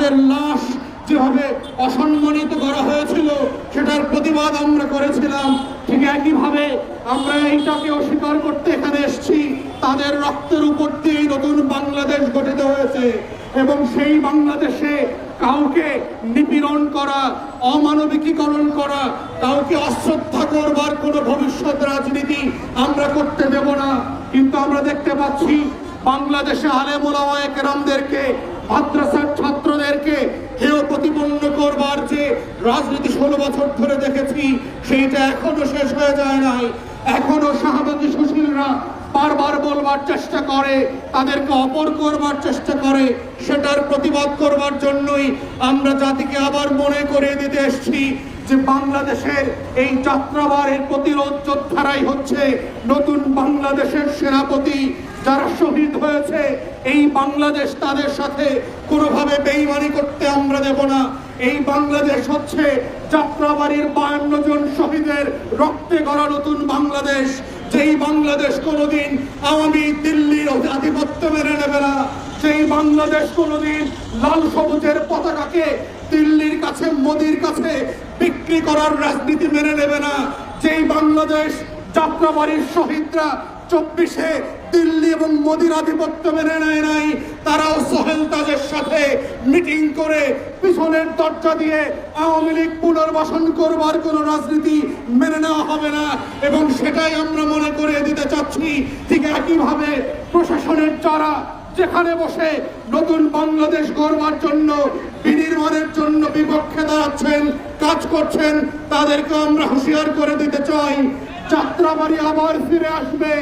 তাদের লাশ যেভাবে অসম্মানিত করা হয়েছিল, সেটার প্রতিবাদ আমরা করেছিলাম। ঠিক একইভাবে আমরা এইটাকে অস্বীকার করতে এখানে এসেছি। তাদের রক্তের উপর দিয়েই নতুন বাংলাদেশ গঠিত হয়েছে এবং সেই বাংলাদেশে কাউকে নিপীড়ন করা, অমানবিকীকরণ করা, কাউকে অশ্রদ্ধা করবার কোনো ভবিষ্যৎ রাজনীতি আমরা করতে দেব না। কিন্তু আমরা দেখতে পাচ্ছি, বাংলাদেশে আলেমোলামায় কেরামদেরকে মাদ্রাসার ছাত্রদেরকে হেয় প্রতিপন্ন করবার যে রাজনীতি ষোলো বছর ধরে দেখেছি, সেইটা এখনও শেষ হয়ে যায় নাই। এখনও শাহবাগী সুশীলরা বারবার বলবার চেষ্টা করে, তাদেরকে অপর করবার চেষ্টা করে, সেটার প্রতিবাদ করবার জন্যই আমরা জাতিকে আবার মনে করে দিতে এসেছি। যে বাংলাদেশের এই যাত্রাবারের প্রতিরোধ যোদ্ধারাই হচ্ছে নতুন বাংলাদেশের সেনাপতি যারা শহীদ হয়েছে, এই বাংলাদেশ তাদের সাথে কোনোভাবে বেইমানি করতে আমরা দেব না। এই বাংলাদেশ হচ্ছে যাত্রাবাড়ির বায়ান্ন জন শহীদের রক্তে গড়া নতুন বাংলাদেশ। যেই বাংলাদেশ কোনোদিন আওয়ামী দিল্লির আধিপত্য মেনে নেবে না সেই বাংলাদেশ কোনোদিন লাল সবুজের পতাকাকে দিল্লির কাছে, মোদির কাছে বিক্রি করার রাজনীতি মেনে নেবে না, যেই বাংলাদেশ যাত্রাবাড়ির শহীদরা চব্বিশে দিল্লি এবং মোদির আধিপত্য মেনে নেয় নাই, তারাও মিটিং করে পিছনের দরজা দিয়ে আওয়ামী লীগ পুনর্বাসন করবার কোনো রাজনীতি মেনে নেওয়া হবে না। এবং সেটাই আমরা মনে করে দিতে চাচ্ছি ঠিক একইভাবে প্রশাসনের যারা যেখানে বসে নতুন বাংলাদেশ গড়বার জন্য, বিনির্মাণের জন্য বিপক্ষে দাঁড়াচ্ছেন, কাজ করছেন, তাদেরকে আমরা হুঁশিয়ার করে দিতে চাই। যাত্রাবাড়ি আবার ফিরে আসবে।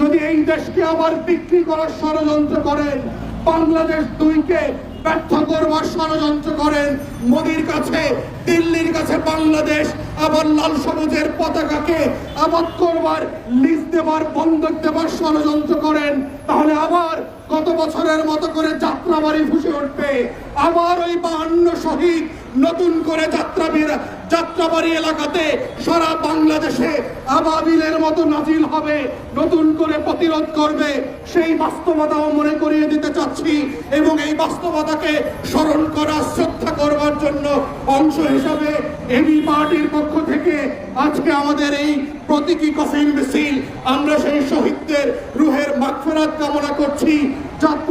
যদি এই দেশকে আবার বিক্রি করার ষড়যন্ত্র করেন, বাংলাদেশ দুইকে ব্যর্থ করবার ষড়যন্ত্র করেন মোদির কাছে, দিল্লির কাছে বাংলাদেশ, আবার লাল সবুজের পতাকাকে আবাদ করবার, লিজ দেবার বন্ধক দেবার ষড়যন্ত্র করেন। তাহলে আবার গত বছরের মতো করে যাত্রাবাড়ি ফুসে উঠবে। আবার ওই বাহান্ন শহীদ নতুন করে যাত্রাবীর যাত্রাবাড়ি এলাকাতে সারা বাংলাদেশে আবাবিলের মতো নাজিল হবে, নতুন করে প্রতিরোধ করবে, সেই বাস্তবতাও মনে করিয়ে দিতে চাচ্ছি এবং এই বাস্তবতাকে স্মরণ করা, শ্রদ্ধা করবার জন্য অংশ হিসাবে এবি পার্টির পক্ষ থেকে আজকে আমাদের এই প্রতীকী কফিন মিছিল, আমরা সেই শহীদদের রুহের মাগফিরাত কামনা করছি।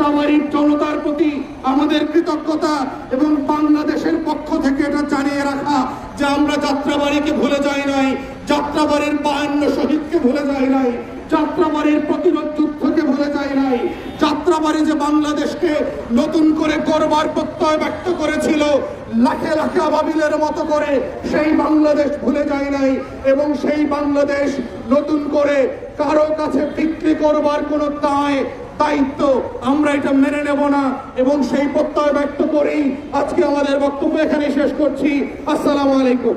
যাত্রাবাড়ির জনতার প্রতি আমাদের কৃতজ্ঞতা এবং বাংলাদেশের পক্ষ থেকে এটা জানিয়ে রাখা যে আমরা যাত্রাবাড়িকে ভুলে যাই নাই, যাত্রাবাড়ির বায়ান্ন শহীদকে ভুলে যাই নাই, যাত্রাবাড়ির প্রতিরোধ যুদ্ধকে ভুলে যাই নাই, যাত্রাবাড়ি যে বাংলাদেশকে নতুন করে করবার প্রত্যয় ব্যক্ত করেছিল, লাখে লাখে আবাবিলের মতো করে সেই বাংলাদেশ ভুলে যায় নাই এবং সেই বাংলাদেশ নতুন করে কারও কাছে বিক্রি করবার কোনো দায় দায়িত্ব আমরা এটা মেনে নেব না, এবং সেই প্রত্যয় ব্যক্ত করেই আজকে আমাদের বক্তব্য এখানে শেষ করছি। আসসালামু আলাইকুম।